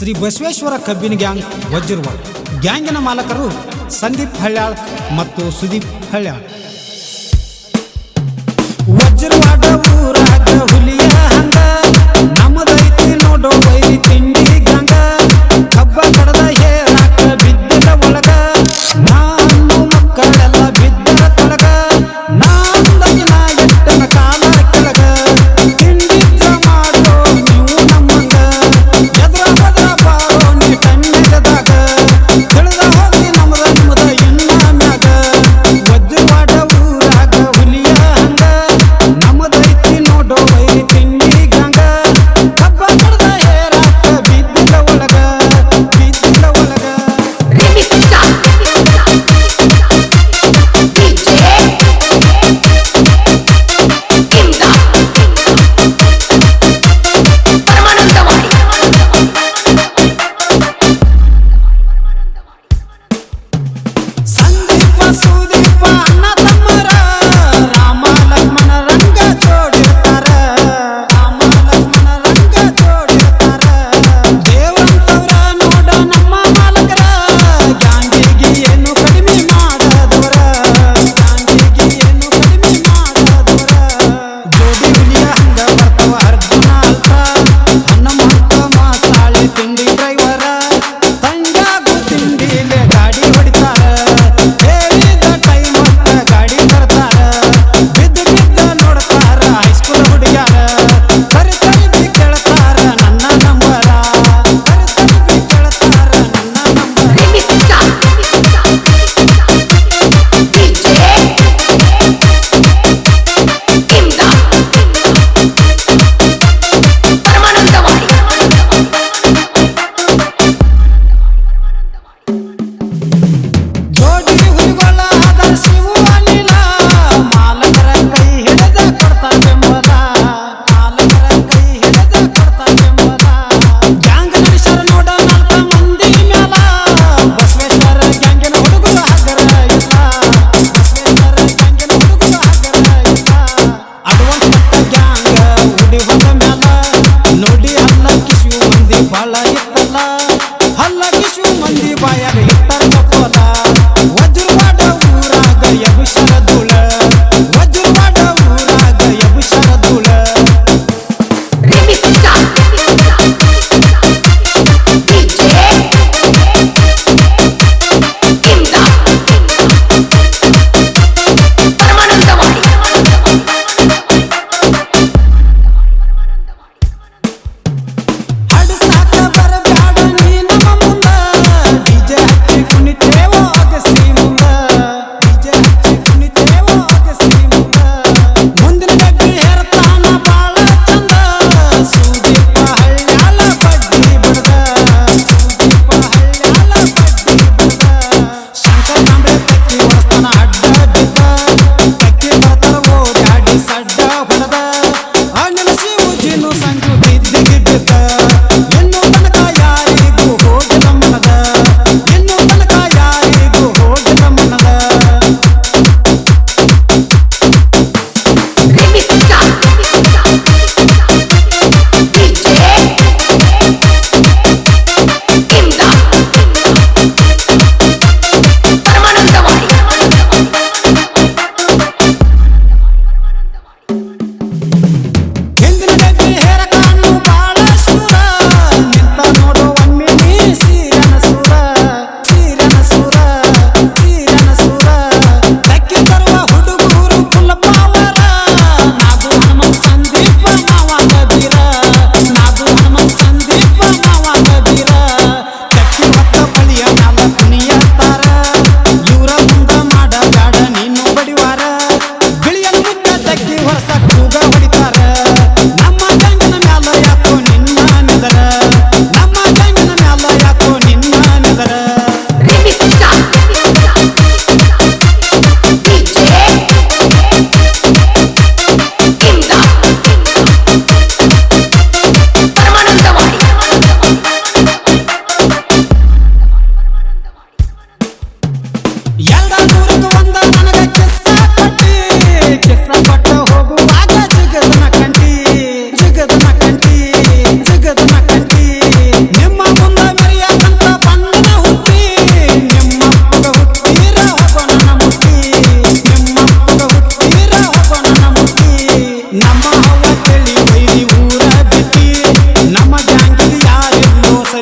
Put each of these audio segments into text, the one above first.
ಶ್ರೀ ಬಸವೇಶ್ವರ ಕಬ್ಬಿನ ಗ್ಯಾಂಗ್ ವಜ್ರವಾಡ ಗ್ಯಾಂಗಿನ ಮಾಲಕರು ಸಂದೀಪ್ ಹಳ್ಯಾಳ್ ಮತ್ತು ಸುದೀಪ್ ಹಳ್ಯಾಳ್.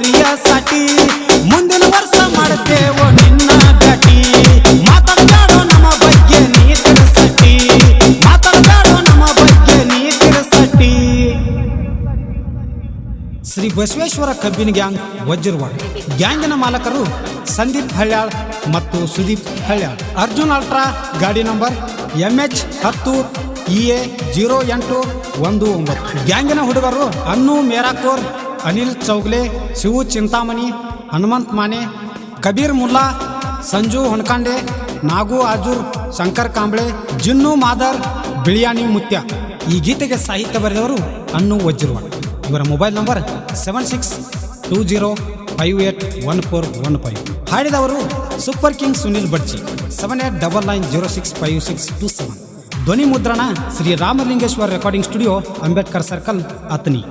ಗೆಳೆಯರಿಯಾसाठी ಮುಂದಿನ ವರ್ಷ ಮಾಡ್ತೇವೋ ನಿನ್ನ ಗಟಿ ಮಾತಾಡಬೇಡೋ ನಮ್ಮ ಬಗ್ಗೆ ನೀ ತಿಳ್ಸಟಿ ಮಾತಾಡಬೇಡೋ ನಮ್ಮ ಬಗ್ಗೆ ನೀ ತಿಳ್ಸಟಿ ಶ್ರೀ ಬಸವೇಶ್ವರ ಕಬ್ಬಿನ ಗ್ಯಾಂಗ್ ವಜ್ರವಾಡ. ಗ್ಯಾಂಗಿನ ಮಾಲಕರು ಸಂದೀಪ್ ಹಳ್ಯಾಳ್ ಮತ್ತು ಸುದೀಪ್ ಹಳ್ಯಾಳ್. ಅರ್ಜುನ್ ಅಲ್ಟ್ರಾ ಗಾಡಿ ನಂಬರ್ ಎಂ ಎಚ್ ಹತ್ತು ಇ ಎ ಜೀರೋ ಎಂಟು ಒಂದು ಒಂಬತ್ತು. ಗ್ಯಾಂಗಿನ ಹುಡುಗರು ಅನ್ನು ಮೇರಾಕೋರ್ ಅನಿಲ್ ಚೌಗ್ಲೆ, ಶಿವು ಚಿಂತಾಮಣಿ, ಹನುಮಂತ್ ಮಾನೆ, ಕಬೀರ್ ಮುಲ್ಲಾ, ಸಂಜು ಹೊನ್ಕಾಂಡೆ ನಾಗು ಆಜೂರ್, ಶಂಕರ್ ಕಾಂಬ್ಳೆ, ಜಿನ್ನು ಮಾದರ್ ಬಿಳಿಯಾನಿ ಮುತ್ಯ. ಈ ಗೀತೆಗೆ ಸಾಹಿತ್ಯ ಬರೆದವರು ಅನ್ನು ವಜ್ರವಾಡ್ ಇವರ mobile number seven six two zero five eight one four one five. ಹಾಡಿದವರು super king Sunil Badji, seven eight double nine zero six five six two seven. ಧ್ವನಿ ಮುದ್ರಣ Shri Ramalingeshwara recording studio Ambedkar circle Athani